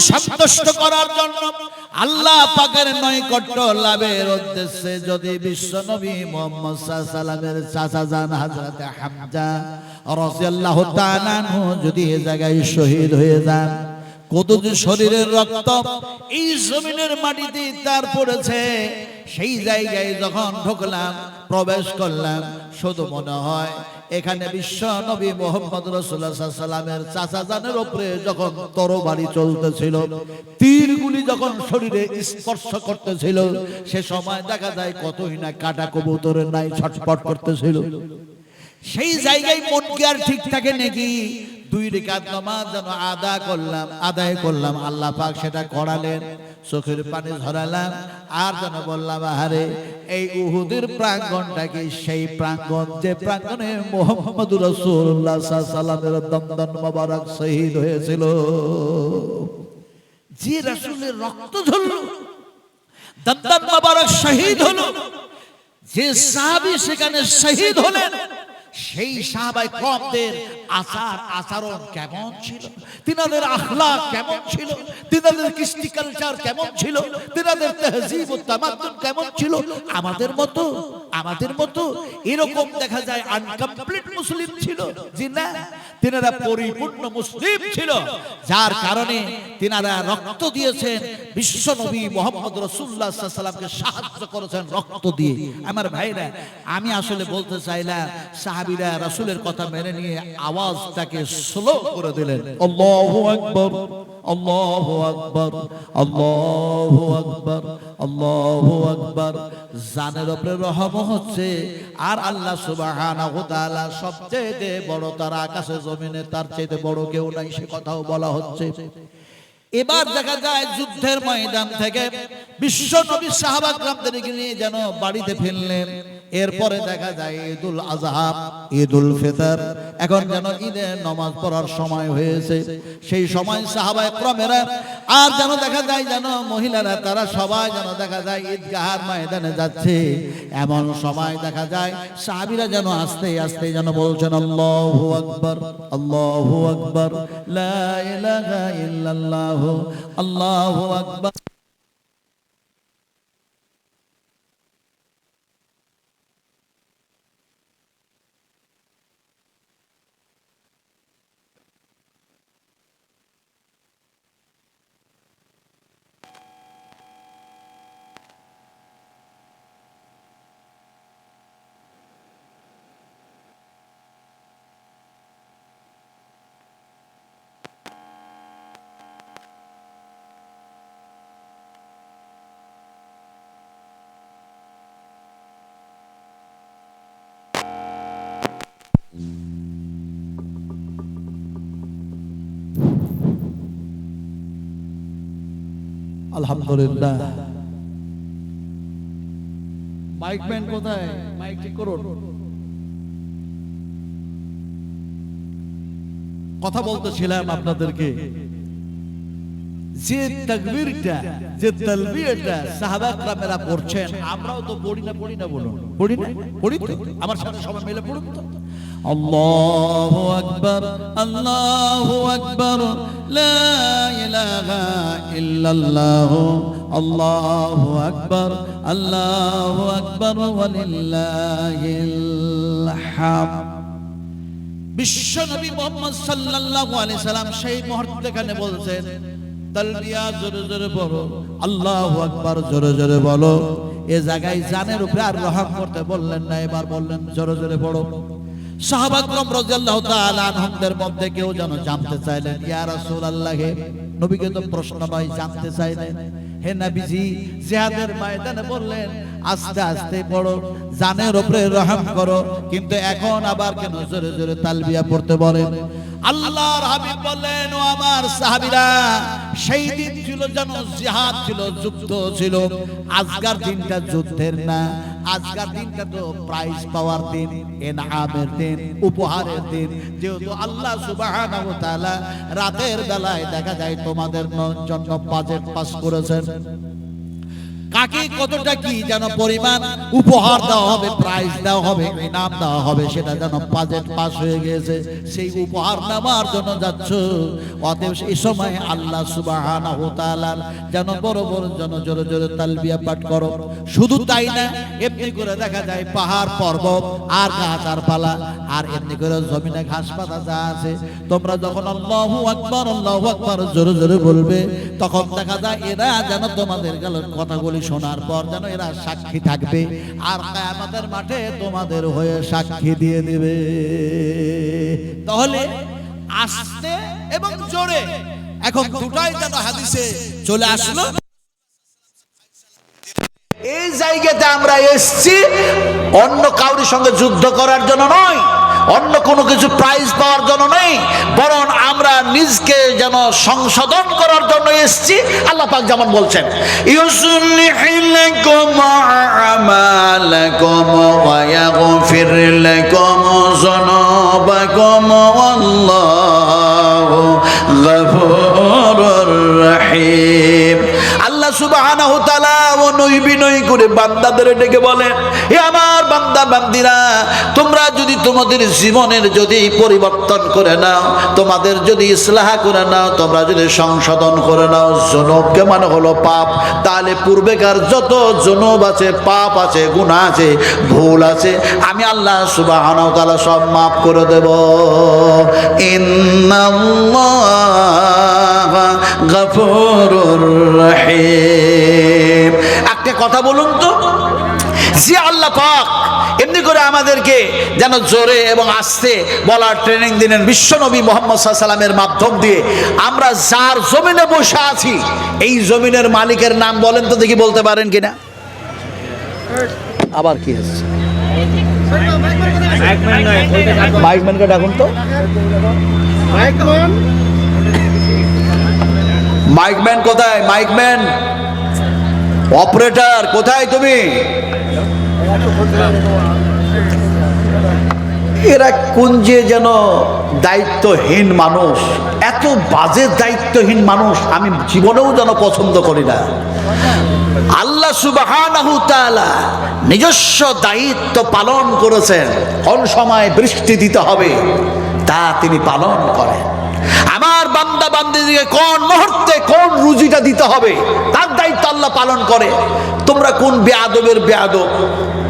সন্তুষ্ট করার জন্য আল্লাহ পাকের নৈকট্য লাভের উদ্দেশ্যে যদি বিশ্ব নবী মোহাম্মদ সাল্লামের চাচা যান হাজরাতে হামজা রাদিয়াল্লাহু তাআলা যদি এ জায়গায় শহীদ হয়ে যান কত যে শরীরের রক্ত এই জমিনের মাটিতে তার পড়েছে, সেই জায়গায় যখন ঢুকলাম প্রবেশ করলাম। শুধু মনে হয়, এখানে বিশ্ব নবী মোহাম্মদ রসুল্লাহ সাল্লামের চাচা জানের উপরে যখন তরবারি চলতেছিল, তীরগুলি যখন শরীরে স্পর্শ করতেছিল, সে সময় দেখা যায় কতই না কাটা কবুতরের নাই ছটপট করতেছিল। সেই জায়গায় মন কি আর ঠিক থাকে নাকি? দুই রেখাত নামাজ যেন আদা করলাম, আদায় করলাম, আল্লাহ পাক সেটা করালেন। চোখের পানি ধরালাম আর যেন বললাম, আহারে, এই উহুদের প্রাঙ্গণটা কি সেই প্রাঙ্গণ যে প্রাঙ্গণে মোহাম্মদ রসুল্লাহ সাল্লামের দন্দন মোবারক শহীদ হয়েছিল? যে রসুলের রক্ত ঝরল দন্দন মোবারক শহীদ হলো, যে সাহাবী সেখানে শহীদ হলেন সেই সাহাবাই কমদের আচার আচরণ কেমন ছিল? তিনাদের আখলা কেমন ছিল? তিনাদের কৃষ্টি কালচার কেমন ছিল? তিনাদের তেহজিব ও তামাদ্দুন কেমন ছিল? আমাদের মতো আমাদের মতো এরকম দেখা যায় আনকমপ্লিট মুসলিম ছিল। জি না? তিনারা পরিপূর্ণ মুসলিম ছিল। যার কারণে তিনারা রক্ত দিয়েছেন। বিশ্ব নবী মোহাম্মদ রসুল্লাহ সাল্লামকে সাহায্য করেছেন রক্ত দিয়ে। আমার ভাইরা আমি আসলে বলতে চাইলাম সাহাবিরা রাসূলের কথা মেনে নিয়ে আওয়াজটাকে স্লো করে দিলেন। আল্লাহু আকবার আল্লাহু আকবার আল্লাহু আকবার আল্লাহু আকবার। জানের উপরে রহম হচ্ছে আর আল্লাহ সুবহানাহু তাআলা সবচেয়ে বড় তার আকাশে জমিনে তার চাইতে বড় কেউ নাই সে কথাও বলা হচ্ছে। এবার দেখা যায় যুদ্ধের ময়দান থেকে বিশ্ব নবী সাহাবাগ্রামদেরকে নিয়ে যেন বাড়িতে ফিরলেন। এরপরে দেখা যায় ঈদুল আজহা ঈদুল ফিতর। এখন যেন ঈদের নামাজ পড়ার সময় হয়েছে। সেই সময় সাহাবায়ে ক্রমেরা আর যেন দেখা যায় যেন মহিলারা, তারা সবাই যেন দেখা যায় ঈদগাহার ময়দানে যাচ্ছে। এমন সময় দেখা যায় সাহাবীরা যেন আস্তে আস্তে যেন বলছেন, আল্লাহু আকবার আল্লাহু আকবার, লা ইলাহা ইল্লাল্লাহ, আল্লাহু আকবার। আলহামদুলিল্লাহ। মাইক ম্যান কোথায়? মাইক ঠিক করুন। কথা বলতেছিলাম আপনাদেরকে। যে তকবীরটা, যে তালবিয়াটা সাহাবা کرامরা পড়ছেন, আমরাও তো পড়ি না পড়ি না বলুন। পড়ি না? পড়ি তো? আমার সাথে সবাই মিলে পড়ুন তো। আল্লাহু আকবার আল্লাহু আকবার, লা ইলাহা ইল্লাল্লাহ, আল্লাহু আকবার আল্লাহু আকবার ওয়ালিল্লাহিল হামদ বিশ্ব নবী মোহাম্মদ সাল্লাল্লাহু আলাইহি সাল্লাম সেই মুহূর্তে এখানে বলছেন, তালবিয়া জোরে জোরে বলো, আল্লাহু আকবার জোরে জোরে বলো। এ জায়গায় জানের উপরে আর রহম করতে বললেন না, এবার বললেন জোরে জোরে পড়ো সাহাবাকরাম রাদিয়াল্লাহু তাআলা আনহুমদের মধ্যে কেউ যেন জানতে চাইলেন, ইয়া রাসূলুল্লাহ, নবীকে তো প্রশ্ন ভাই, জানতে চাইলেন? হে নবীজি, জিহাদের ময়দানে বললেন, আস্তে আস্তে পড়ো, জানের উপরে রহম করো। কিন্তু এখন আবার কেন জোরে জোরে তালবিয়া পড়তে বলেন? আল্লাহর হাবিব বললেন, ও আমার সাহাবীরা, সেই দিন ছিল যেন জিহাদ ছিল, যুদ্ধ ছিল। আজকার দিনটা যুদ্ধের না আজকার দিনটা তো প্রাইজ পাওয়ার দিন, এনামের দিন, উপহারের দিন। যেহেতু আল্লাহ সুবহানাহু তাআলা রাতের বেলায় দেখা যায় তোমাদের জন্য বাজেট পাস করেছেন। কাকে কতটা কি যেন পরিমাণ উপহার দেওয়া হবে প্রাইজ দেওয়া হবে ইনাম দেওয়া হবে, সেটা যেন বাজেট পাস হয়ে গেছে সেই উপহার নেওয়ার জন্য যাচ্ছ। অতএব এই সময় আল্লাহ সুবহানাহু যেন বড় বড় যেন জোরে জোরে তালবিয়া পাঠ করো। শুধু তাই না, এমনি করে দেখা যায় পাহাড় পর্বত, আর গাছ, আর পালা, আর এমনি করে জমিনে ঘাস পাতা যা আছে, তোমরা যখন আল্লাহু আকবার আল্লাহু আকবার জোরে জোরে বলবে, তখন দেখা যায় এরা যেন তোমাদের গেল কথাগুলি শোনার পর যেন এরা সাক্ষী থাকবে। আর আমাদের মাঠে তোমাদের হয়ে সাক্ষী দিয়ে দিবে। তাহলে আস্তে এবং জোরে এখন দুটাই যেন হাদিসে চলে আসলো। এই জায়গাতে আমরা এসছি অন্য কাউরির সঙ্গে যুদ্ধ করার জন্য নয়। অন্য কোনো কিছু প্রাইজ পাওয়ার জন্য নেই, বরং আমরা নিজকে যেন সংশোধন করার জন্য এসছি। আল্লাহ পাক যেমন বলছেন আল্লাহ বিনয় করে বান্দাদের ডেকে বলেন, হে আমার বান্দা বান্দিরা, তোমরা যদি তোমাদের জীবনের যদি পরিবর্তন করে নাও, তোমাদের যদি ইসলাহ করে নাও, তোমরা যদি সংশোধন করে নাও, জনবকে মানে হলো পাপ। তাহলে পূর্বেকার যত জনব আছে, পাপ আছে, গুনাহ আছে, ভুল আছে, আমি আল্লাহ সুবহানাহু তাআলা সব মাফ করে দেব। একটা কথা বলুন তো, যে আল্লাহ পাক এমনি করে আমাদেরকে যেন জোরে এবং আস্তে বলার ট্রেনিং দিলেন বিশ্বনবী মোহাম্মদ সাল্লামের মাধ্যম দিয়ে আমরা যার জমিনে বসে আছি, এই জমিনের মালিকের নাম বলেন তো দেখি বলতে পারেন কিনা? আবার কি হচ্ছে? তো। মাইক ম্যান কোথায়? মাইক ম্যান অপারেটর কোথায় তুমি? এরা কোন যে যেন দায়িত্বহীন মানুষ, এত বাজে দায়িত্বহীন মানুষ আমি জীবনেও যেন পছন্দ করি না। আল্লাহ তাআলা নিজস্ব দায়িত্ব পালন করেছেন, কোন সময় বৃষ্টি দিতে হবে তা তিনি পালন করেন। আমার বান্দা বান্দিদিকে কোন মুহূর্তে কোন রুজিটা দিতে হবে, তার দায়িত্ব আল্লাহ পালন করে। তোমরা কোন বেয়াদবের বেয়াদব?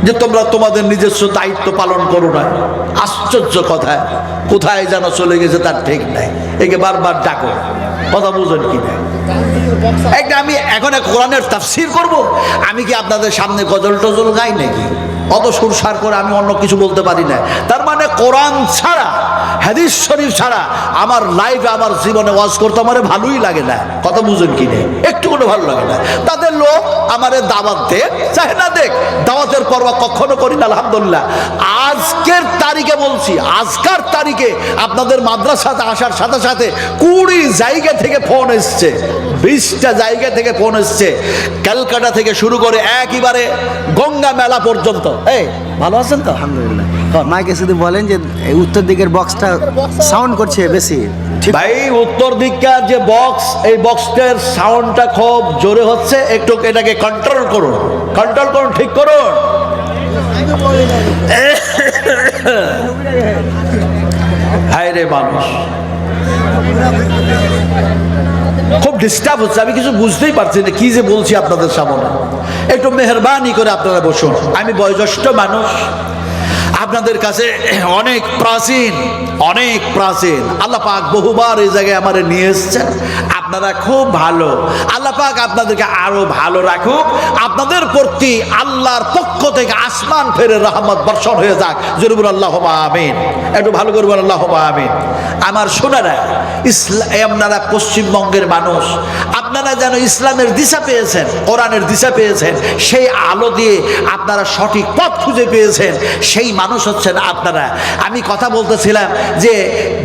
যে তোমরা তোমাদের নিজস্ব দায়িত্ব পালন করো না। আশ্চর্য কথা। কোথায় যেন চলে গেছে তার ঠিক নাই। একে বারবার ডাকো। কথা বুঝেন কি না? একটা আমি এখন কোরআনের তাফসির করব। আমি কি আপনাদের সামনে গজল টজল গাই নাকি? অত সুরসার করে আমি অন্য কিছু বলতে পারি না। তার মানে কোরআন ছাড়া হাদিস শরীফ ছাড়া আমার লাইফে আমার জীবনে ওয়াজ করতে আমার ভালোই লাগে না। কথা বুঝুন কি নেই? একটু কোনো ভালো লাগে না। তাদের লোক আমার দাওয়াত দেখ চাহে না দেখ, দাওয়াতের পর্ব কখনো করি না, আলহামদুলিল্লাহ। আজকের তারিখে বলছি, আজকার তারিখে আপনাদের মাদ্রাসাতে আসার সাথে সাথে কুড়ি জায়গা থেকে ফোন এসছে। বিশটা জায়গা থেকে ফোন এসছে। ক্যালকাটা থেকে শুরু করে একইবারে গঙ্গা মেলা পর্যন্ত। এই ভালো আছেন তো? আলহামদুলিল্লাহ। মাইকে শুধু বলেন যে উত্তর দিকের বক্সটা সাউন্ড করছে বেশি। ঠিক ভাই উত্তর দিককার যে বক্স এই বক্সটার সাউন্ডটা খুব জোরে হচ্ছে। একটু এটাকে কন্ট্রোল করুন। কন্ট্রোল করুন ঠিক করুন। হায় রে মানুষ। খুব ডিস্টার্ব হচ্ছে। আমি কিছু বুঝতেই পারছি না, কি যে বলছি আপনাদের সামনে। একটু মেহরবানি করে আপনারা বসুন। আমি বয়োজ্যেষ্ঠ মানুষ আপনাদের কাছে অনেক প্রাচীন অনেক প্রাচীন। আল্লাহ পাক বহুবার এই জায়গায় আমার নিয়ে এসছেন। আপনারা খুব ভালো। আল্লাহ পাক আপনাদেরকে আরও ভালো রাখুক। আপনাদের প্রতি আল্লাহর পক্ষ থেকে আসমান ফেরে রহমত বর্ষণ হয়ে যাক। জরুর আল্লাহ আমিন। একটু ভালো করবেন আল্লাহ আমিন। আমার শোনারা ইসলাম আপনারা পশ্চিমবঙ্গের মানুষ আপনারা যেন ইসলামের দিশা পেয়েছেন, কোরআনের দিশা পেয়েছেন, সেই আলো দিয়ে আপনারা সঠিক পথ খুঁজে পেয়েছেন, সেই মানুষ হচ্ছেন আপনারা। আমি কথা বলতেছিলাম যে,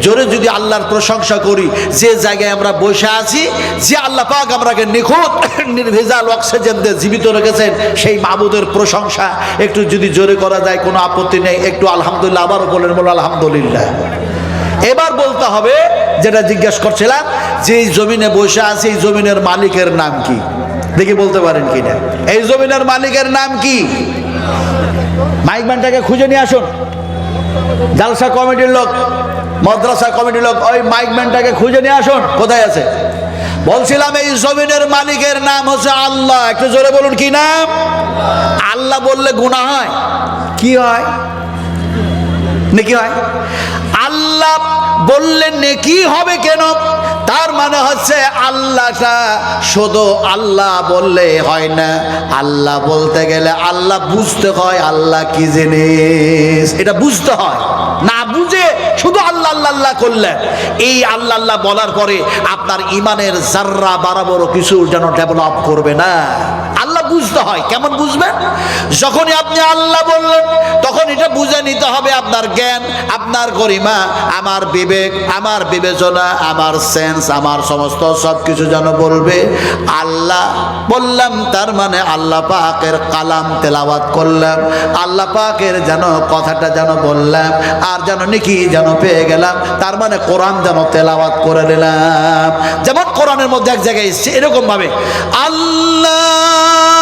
জোরে যদি আল্লাহর প্রশংসা করি, যে জায়গায় আমরা বসে আছি, যে আল্লাহ পাক আমরাকে নিখুঁত, নির্ভেজাল অক্সিজেন দিয়ে জীবিত রেখেছেন, সেই মাবুদের প্রশংসা একটু যদি জোরে করা যায়, কোনো আপত্তি নেই, একটু আলহামদুলিল্লাহ, আবারও বলেন বলো আলহামদুলিল্লাহ। এবার বলতে হবে, যেটা জিজ্ঞেস করছিলাম যে জমিনে বসে আছে এই জমিনের মালিকের নাম কি? দেখি বলতে পারেন কিনা। এই জমিনের মালিকের নাম কি? মাইক ম্যানটাকে খুঁজে নিয়ে আসুন। জালসা কমিটির লোক, মাদ্রাসা কমিটির লোক, ওই মাইক ম্যানটাকে খুঁজে নিয়ে আসুন। কোথায় আছে? বলছিলাম, এই জমিনের মালিকের নাম হচ্ছে আল্লাহ। একটু জোরে বলুন, কি নাম? আল্লাহ বললে গুণা হয়। কি হয়? নেকি হয়? আল্লাহ বললে নেকি হবে কেন? তার মানে হচ্ছে আল্লাহটা শুধু আল্লাহ বললে হয় না, আল্লাহ বলতে গেলে আল্লাহ বুঝতে হয় আল্লাহ কি জিনিস। এটা বুঝতে হয়। না বুঝে শুধু আল্লাহ আল্লাহ আল্লাহ করলেন এই আল্লাহ আল্লাহ বলার পরে আপনার ইমানের জাররা বাড়াবড় কিছু যেন ডেভেলপ করবে না। বুঝতে হয়। কেমন বুঝবেন? যখনই আপনি আল্লাহ বললেন, তখন এটা বুঝে নিতে হবে আপনার জ্ঞান, আপনার গরিমা, আমার বিবেক, আমার বিবেচনা, আমার সেন্স আমার সমস্ত সব কিছু যেন বলবে, আল্লাহ বললাম, তার মানে আল্লাহ পাকের কালাম তেলাওয়াত করলাম, আল্লাহ পাকের যেন কথাটা যেন বললাম, আর যেন নাকি যেন পেয়ে গেলাম, তার মানে কোরআন যেন তেলাওয়াত করে নিলাম। যেমন কোরআনের মধ্যে এক জায়গায় এসছে এরকম ভাবে আল্লাহ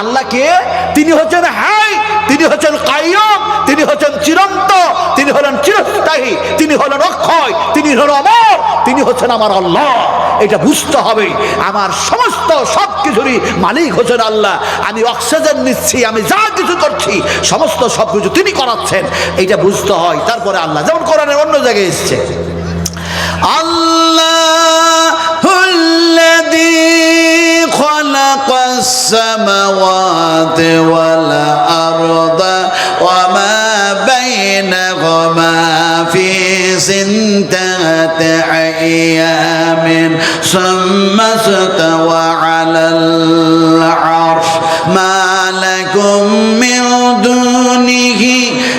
আল্লাহ কে? তিনি হচ্ছেন হাই, তিনি হচ্ছেন কাইয়ুম, তিনি হচ্ছেন চিরন্ত, তিনি হলেন চিরস্থায়ী, তিনি হলেন অক্ষয়, তিনি হলেন অমর, তিনি হচ্ছেন আমার আল্লাহ। এটা বুঝতে হবে আমার সমস্ত সব কিছুরই মালিক হচ্ছেন আল্লাহ আমি অক্সিজেন নিচ্ছি আমি যা কিছু করছি সমস্ত সব কিছু তিনি করাচ্ছেন এটা বুঝতে হয় তারপরে আল্লাহ যেমন কোরআনের অন্য জায়গায় এসছে আল্লাহ خلق السماوات والأرض وما بينهما في ستة أيام ثم استوى على العرش ما لكم من دونه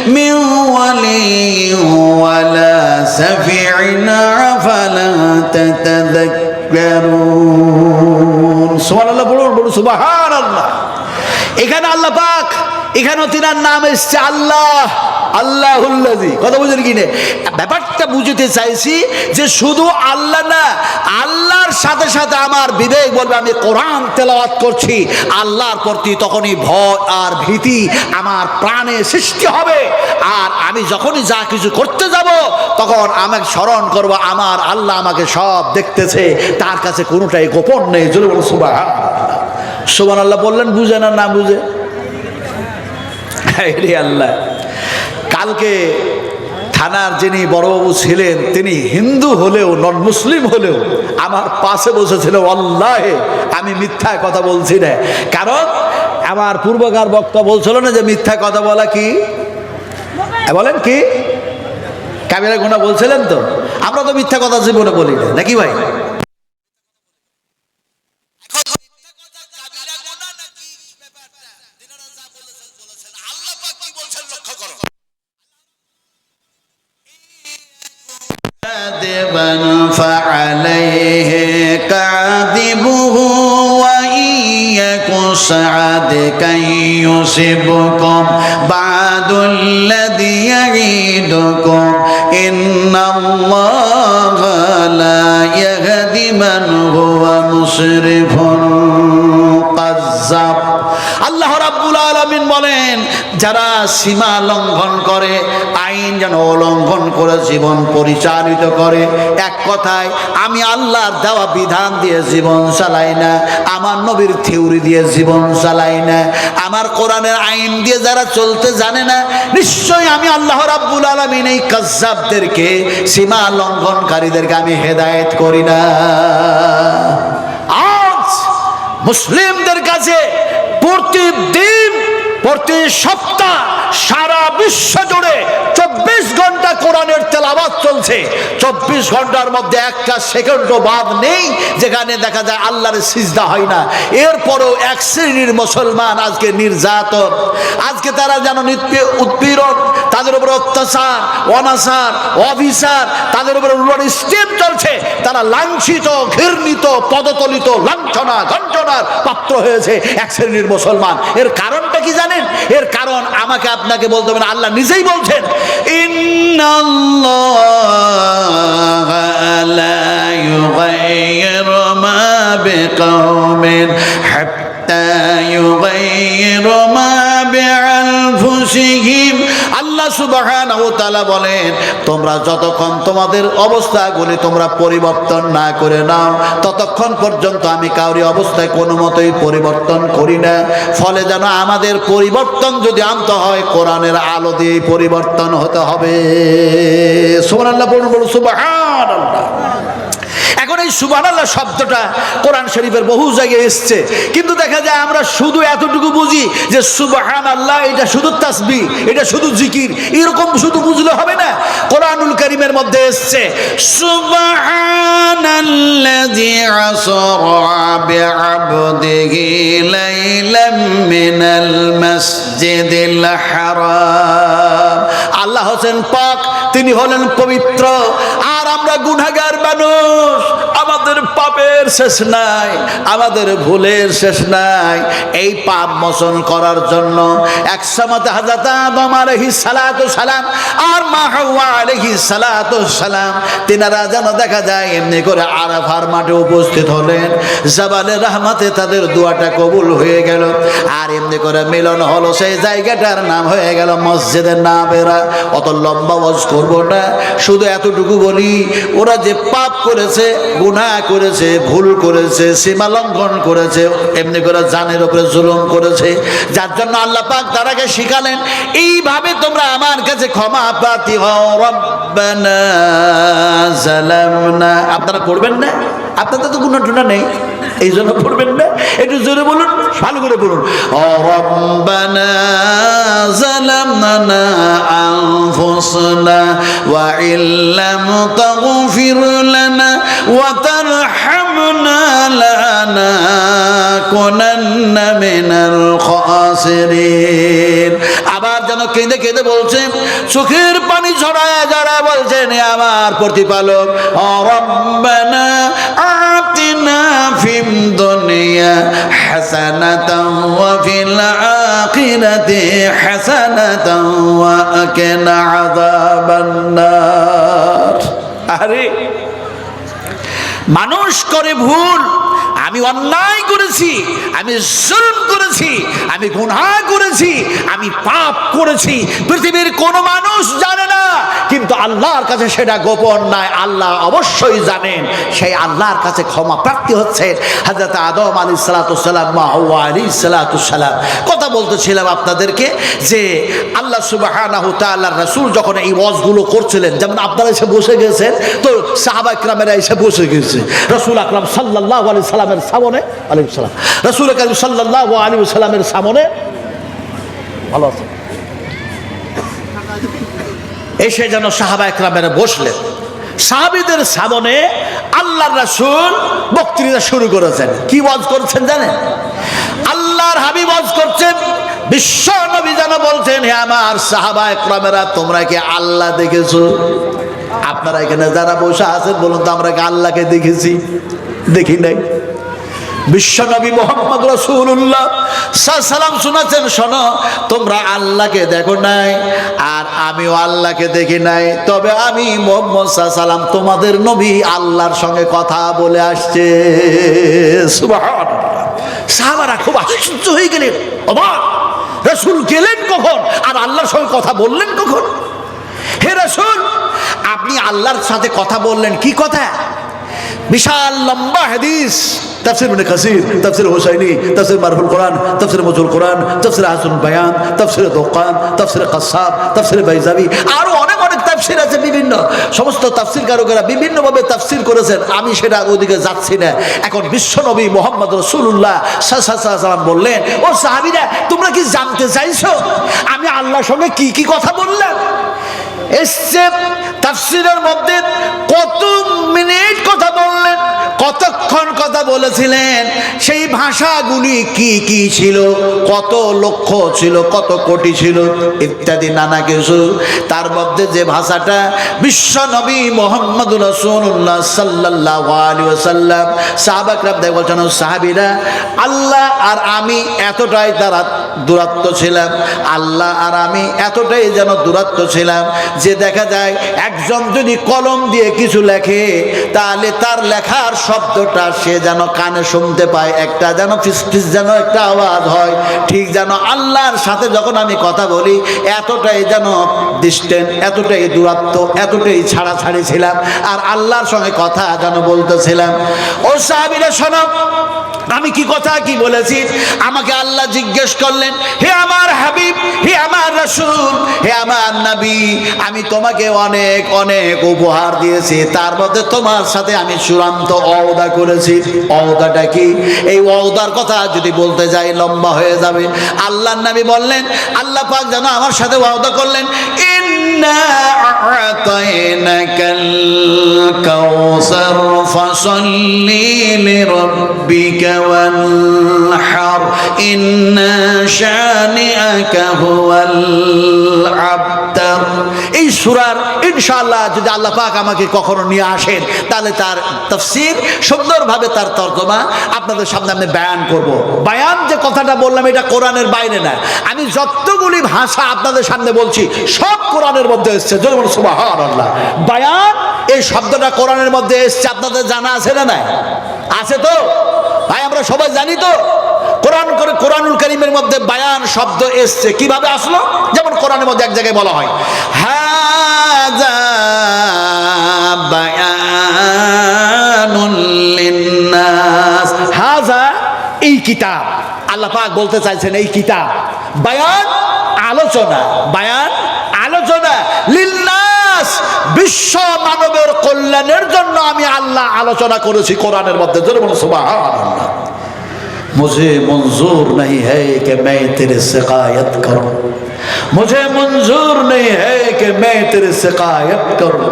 من ولي ولا سفيع أفلا تتذكرون سبحان الله বলুন বলুন সুবহান আল্লাহ এখানে আল্লাহ পাক এখানেও তিনার নাম এসছে আল্লাহ। আল্লাহুল্লাজি কথা বুঝেন কি নে? ব্যাপারটা বুঝতে চাইছি যে শুধু আল্লাহ না, আল্লাহর সাথে সাথে আমার বিবেক বলবে, আমি কোরআন তেলাওয়াত করছি, আল্লাহর প্রতি তখনই ভয় আর ভীতি আমার প্রাণে সৃষ্টি হবে। আর আমি যখনই যা কিছু করতে যাব, তখন আমাকে স্মরণ করব, আমার আল্লাহ আমাকে সব দেখতেছে, তার কাছে কোনোটাই গোপন নেই। জোরে বলুন সুবাহ সুবান আল্লাহ বললেন, বুঝে না না বুঝে? আল্লাহ। কালকে থানার যিনি বড়বাবু ছিলেন, তিনি হিন্দু হলেও নন মুসলিম হলেও, আমার পাশে বসেছিল, আল্লাহে, আমি মিথ্যা কথা বলছি না। কারণ আমার পূর্বকার বক্তা বলছিল না যে মিথ্যা কথা বলা কি? বলেন কি? ক্যামেরা গোনা বলছিলেন তো? আমরা তো মিথ্যা কথা জীবনে বলি না, নাকি ভাই? كاذبا فعليه كاذبه وإن يك صادقا يصبكم بعد الذي يعيدكم إن الله لا يهدي من هو مسرف قذاب আল্লাহ রাব্বুল আলামিন বলেন যারা সীমা লঙ্ঘন করে, আইন যেন উল্লঙ্ঘন করে, জীবন পরিচালিত করে। এক কথায়, আমি আল্লাহর দেওয়া বিধান দিয়ে জীবন চালাই না, আমার নবীর থিওরি দিয়ে জীবন চালাই না, আমার কোরআনের আইন দিয়ে যারা চলতে জানে না, নিশ্চয়ই আমি আল্লাহ রাব্বুল আলামিন এই কাজ্জাবদেরকে, সীমা লঙ্ঘনকারীদেরকে আমি হেদায়েত করি না। আজ মুসলিমদের কাছে প্রতিদিন প্রতি সপ্তাহ সারা বিশ্ব জুড়ে চব্বিশ ঘণ্টা কোরআনের তেলাবাদ চলছে। চব্বিশ ঘণ্টার মধ্যে একটা সেকেন্ডও বাদ নেই, যেখানে দেখা যায় আল্লাহর সিজদা হয় না। এরপরও এক শ্রেণির মুসলমান আজকে নির্যাতন। আজকে তারা যেন উৎপীড়ন, তাদের উপরে অত্যাচার, অনাচার অভিচার তাদের উপর উপরে স্টেপ চলছে। তারা লাঞ্ছিত, ঘৃণিত, পদতলিত লাঞ্ছনা গঞ্জনার পাত্র হয়েছে এক শ্রেণির মুসলমান। এর কারণটা কি জানেন? জানেন? এর কারণ আমাকে আপনাকে বলতে হবে আল্লাহ নিজেই বলছেন ইন্নাল্লাহা লা ইউগাইয়িরু মা বিকাউমিন হাত্তা ইউগাইয়িরু মা বিআনফুসিহিম আল্লাহ সুবহানাহু তাআলা বলেন, তোমরা যতক্ষণ তোমাদের অবস্থাগুলি তোমরা পরিবর্তন না করে নাও, ততক্ষণ পর্যন্ত আমি কাউরি অবস্থায় কোনো মতোই পরিবর্তন করি না। ফলে যেন আমাদের পরিবর্তন যদি আনতে হয়, কোরআনের আলো দিয়ে পরিবর্তন হতে হবে। সুবহানাল্লাহ বলুন বলুন এখন এই আল্লাহ শব্দটা কোরআন শরীফের বহু জায়গায় এসছে। কিন্তু দেখা যায় আমরা শুধু এতটুকু বুঝি যে সুবাহান আল্লাহ এটা শুধু তাসবি এটা শুধু জিকির, এরকম শুধু বুঝলে হবে না। কোরআনুল করিমের মধ্যে এসছে, সুবহানাল্লাযী আসরা বিআবদিহি লাইলাম মিনাল মাসজিদিল আল্লাহ হোসেন পাক, তিনি হলেন পবিত্র, আর আমরা গুনাহগার মানুষ। আমাদের পাপের শেষ নাই, আমাদের ভুলের শেষ নাই। এই পাপ মোচন করার জন্য এক সময় হাজরত আদম আলাইহিস সালাতু সালাম আর মা হাওয়া আলাইহিস সালাতু সালাম, তিনারা যেন দেখা যায় এমনি করে আরাফার মাঠে উপস্থিত হলেন। জাবালে রহমাতে তাদের দোয়াটা কবুল হয়ে গেল। আর এমনি করে মিলন হলো, সেই জায়গাটার নাম হয়ে গেল মসজিদের নামেরা। অত লম্বা ওয়াজ করব না, শুধু এতটুকু বলি, ওরা যে পাপ করেছে গুণা করেছে ভুল করেছে, সীমা লঙ্ঘন করেছে, এমনি করে জানের উপরে জুলুম করেছে, যার জন্য আল্লাহ পাক তারাকে শিখালেন, এইভাবে তোমরা আমার কাছে ক্ষমা প্রার্থী হও আপনারা করবেন না? আপনাদের তো কোনো টুনা নেই। এই জন্য পড়বেন না। একটু জোরে বলুন, ভালো করে বলুন ও রব্বানা জালামনা আনফুসনা ওয়া ইল্লাম তাগফির লানা ওয়া তারহামনা লানাকুনান্না মিনাল খাসিরিন। আবার যেন কেঁদে কেঁদে বলছেন চোখের পানি ঝরায় যারা বলছেন "এ আমার প্রতিপালক। আতিনা ফিম দুনিয়া আরে মানুষ করে ভুল, আমি অন্যায় করেছি, আমি জুলম করেছি, আমি গুনাহ করেছি, আমি পাপ করেছি। পৃথিবীর কোনো মানুষ জানে না, কিন্তু আল্লাহর কাছে সেটা গোপন নয় আল্লাহ অবশ্যই জানেন, সেই আল্লাহর কাছে ক্ষমা প্রাপ্তি হচ্ছে হাজরত আদম আলী সালাতাম মা হওয়া আলী সালাতাম কথা বলতেছিলাম আপনাদেরকে যে আল্লাহ সুবাহ রসুল যখন এই ওয়াজগুলো করছিলেন, যেমন আপনারা এসে বসে গেছেন, তো সাহাবা ইকরামেরা এসে বসে গেছে। রসুল আকরাম সাল্লাহ আলী সালামের সামনে আলী সালাম। রসুল আকরাম সাল্লাহ আলী সালামের সামনে ভালো আছে এসে যেন সাহাবা একরামেরা বসলেন। সাহাবিদের সামনে আল্লাহ রাসূল বক্তৃতা শুরু করেছেন। কি ওয়াজ করছেন জানেন? আল্লাহর হাবিব ওয়াজ করছেন। বিশ্ব নবী যেন বলছেন, হে আমার সাহাবা একরামেরা, তোমরা কি আল্লাহ দেখেছ? আপনারা এখানে যারা বসে আছেন, বলুন তো আমরা আল্লাহকে দেখেছি? দেখি নাই। বিশ্বনবী মোহাম্মদ রসুল্লাহ সালাম শোনাচ্ছেন শোনো, তোমরা আল্লাহকে দেখো নাই, আর আমিও আল্লাহকে দেখি নাই। তবে আমি মোহাম্মদ সালাম তোমাদের নবী আল্লাহর সঙ্গে কথা বলে আসছে। সাহাবারা খুব আশ্চর্য হয়ে গেলেন, অবাক। রসুল গেলেন কখন? আর আল্লাহর সঙ্গে কথা বললেন কখন? হে রসুল আপনি আল্লাহর সাথে কথা বললেন, কি কথা? বিশাল লম্বা হাদিস। তাফসির ইবনে কাসির, তাফসির হুসাইনি, তাফসির মারফুল কোরআন, তাফসির মজুল কোরআন, তাফসির হাসান বায়ান, তাফসির দোকান, তাফসির কাসাব, তাফসির বাইজাবি। আরও অনেক অনেক তাফসির আছে বিভিন্ন। সমস্ত তাফসির কারকেরা বিভিন্নভাবে তাফসির করেছেন। আমি সেটা ওদিকে যাচ্ছি না। এখন বিশ্বনবী মোহাম্মদ রসুল্লাহ সাল্লাম বললেন, ও সাহাবিরা, তোমরা কি জানতে চাইছো? আমি আল্লাহর সঙ্গে কি কি কথা বললাম? এসছে তাফসিরের মধ্যে কত মিনিট কত কতক্ষণ কথা বলেছিলেন? সেই ভাষাগুলি কি কি ছিল? কত লক্ষ ছিল, কত কোটি ছিল? ইত্যাদি নানা কিছু। তার মধ্যে যে ভাষাটা বিশ্ব নবী মোহাম্মদ রসুল্লাহ সাল্লাহ সাল্লাম সাহাবাকরাম দেখ বলছেন সাহাবিরা, আল্লাহ আর আমি এতটাই তারা দূরত্ব ছিলাম। আল্লাহ আর আমি এতটাই যেন দূরত্ব ছিলাম যে দেখা যায় একজন যদি কলম দিয়ে কিছু লেখে, তাহলে তার লেখার শব্দটা সে যেন কানে শুনতে পায়, একটা যেন ফিসফিস যেন একটা আওয়াজ হয়, ঠিক যেন আল্লাহর সাথে যখন আমি কথা বলি, এতটাই যেন ডিস্টেন্স এতটাই দূরত্ব, এতটাই ছাড়াছাড়ি ছিলাম, আর আল্লাহর সঙ্গে কথা যেন বলতেছিলাম। ও সাহাবিরা, শোনো, আমি কি কথা কি বলেছি? আমাকে আল্লাহ জিজ্ঞেস করলেন, হে আমার হাবিব, হে আমার রসুল, হে আমার নবী, আমি তোমাকে অনেক অনেক উপহার দিয়েছি, তার মধ্যে তোমার সাথে আমি চূড়ান্ত অওদা করেছি। অওদাটা কি? এই অওদার কথা যদি বলতে যাই, লম্বা হয়ে যাবে। আল্লাহর নবী বললেন, আল্লাহ পাক যেন আমার সাথে ওয়াদা করলেন, ইন্না শানিআকা সূরার ইনশাআল্লাহ যদি আল্লাহ পাক আমাকে কখনো নিয়ে আসেন, তাহলে তার তাফসীর সুন্দরভাবে তার তর্জমা আপনাদের সামনে আমি বয়ান করব। বয়ান যে কথাটা বললাম, এটা কোরআনের বাইরে না। আমি যতগুলি ভাষা আপনাদের সামনে বলছি, সব কোরআনের মধ্যে এসছে। যেমন সুবহানাল্লাহ। বয়ান, এই শব্দটা কোরআনের মধ্যে এসছে। আপনাদের জানা আছে না নাই? আছে তো? ভাই, আমরা সবাই জানি তো? কোরআন করে কোরআনুল করিমের মধ্যে বায়ান শব্দ এসছে। কীভাবে আসলো? যেমন কোরআনের মধ্যে এক জায়গায় বলা হয় হাজা বায়ানুল লিন্নাস। হাজা এই কিতাব। আল্লাহ বলতে চাইছেন এই কিতাব। বায়ান আলোচনা বায়ান আলোচনা। লিন্নাস, বিশ্ব মানবের কল্যাণের জন্য আমি আল্লাহ আলোচনা করেছি কোরআনের মধ্যে। জোরে বলুন مجھے منظور نہیں ہے کہ میں تیرے شکایت کروں مجھے منظور نہیں ہے کہ میں تیرے شکایت کروں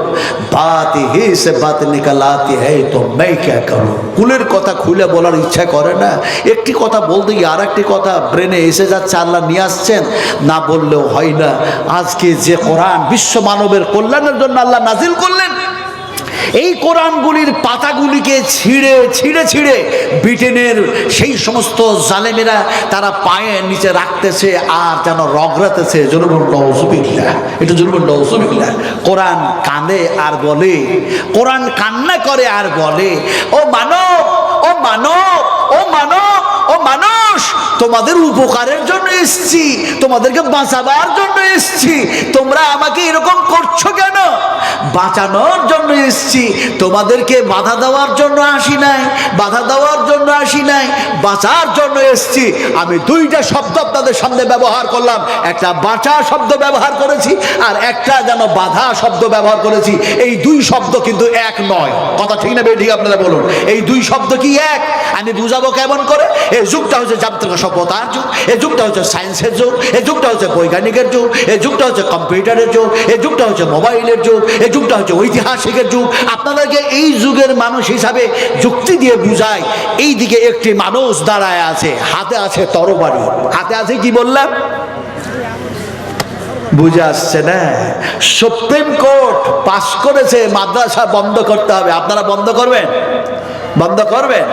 بات ہی سے بات نکل آتی ہے تو میں کیا کروں কুলের কথা খুলে বলার ইচ্ছা করে না একটি কথা বলতে গিয়ে আর একটি কথা ব্রেনে এসে যাচ্ছে আল্লাহ নিয়ে আসছেন না বললেও হয় না আজকে যে কোরআন বিশ্ব মানবের কল্যাণের জন্য اللہ نازل করলেন এই কোরআনগুলির পাতাগুলিকে ছিঁড়ে ছিঁড়ে ছিঁড়ে ব্রিটেনের সেই সমস্ত জালেমেরা তারা পায়ের নিচে রাখতেছে আর যেন রগড়াতেছে। নৌসুবিল্লা এটা জনবন নৌসুবিল্লা কোরআন কাঁদে আর বলে, কোরআন কান্না করে আর বলে, ও মানব ও মানব ও মানব তোমাদের উপকারের জন্য এসছি, তোমাদেরকে বাঁচাবার জন্য এসছি। তোমরা আমাকে এরকম করছ কেন? বাঁচানোর জন্য এসছি। তোমাদেরকে বাধা দেওয়ার জন্য আসি নাই, বাধা দেওয়ার জন্য আসি নাই, বাঁচার জন্য এসছি। আমি দুইটা শব্দ আপনাদের সামনে ব্যবহার করলাম। একটা বাঁচা শব্দ ব্যবহার করেছি, আর একটা যেন বাধা শব্দ ব্যবহার করেছি। এই দুই শব্দ কিন্তু এক নয়। কথা ঠিক না ঠিক আপনারা বলুন। এই দুই শব্দ কি এক? আমি বুঝাবো কেমন করে? এই যুগটা হচ্ছে যান্ত্রিক সভ্যতার যুগ এই যুগটা হচ্ছে সায়েন্সের যুগ এই যুগটা হচ্ছে বৈজ্ঞানিকের যুগ এই যুগটা হচ্ছে কম্পিউটারের যুগ এই যুগটা হচ্ছে মোবাইলের যুগ এই যুগটা হচ্ছে ঐতিহাসিকের যুগ। আপনাদেরকে এই যুগের মানুষ হিসাবে যুক্তি দিয়ে বুঝায় এই দিকে একটি মানুষ দাঁড়ায় আছে, হাতে আছে তরবারি। হাতে আছে কি বললাম? বুঝে আসছে না? সুপ্রিম কোর্ট পাশ করেছে, মাদ্রাসা বন্ধ করতে হবে। আপনারা বন্ধ করবেন? বন্ধ করবেন?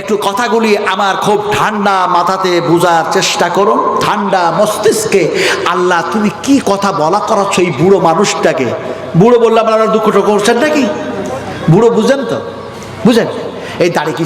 একটু কথাগুলি আমার খুব ঠান্ডা মাথাতে বোঝার চেষ্টা করুন। ঠান্ডা মস্তিষ্কে আল্লাহ, তুমি কি কথা বলা করাচ্ছ এই বুড়ো মানুষটাকে? বুড়ো বললে আপনারা দুঃখটা করছেন নাকি? বুড়ো বুঝেন তো? বুঝেন? এই দাড়ি কি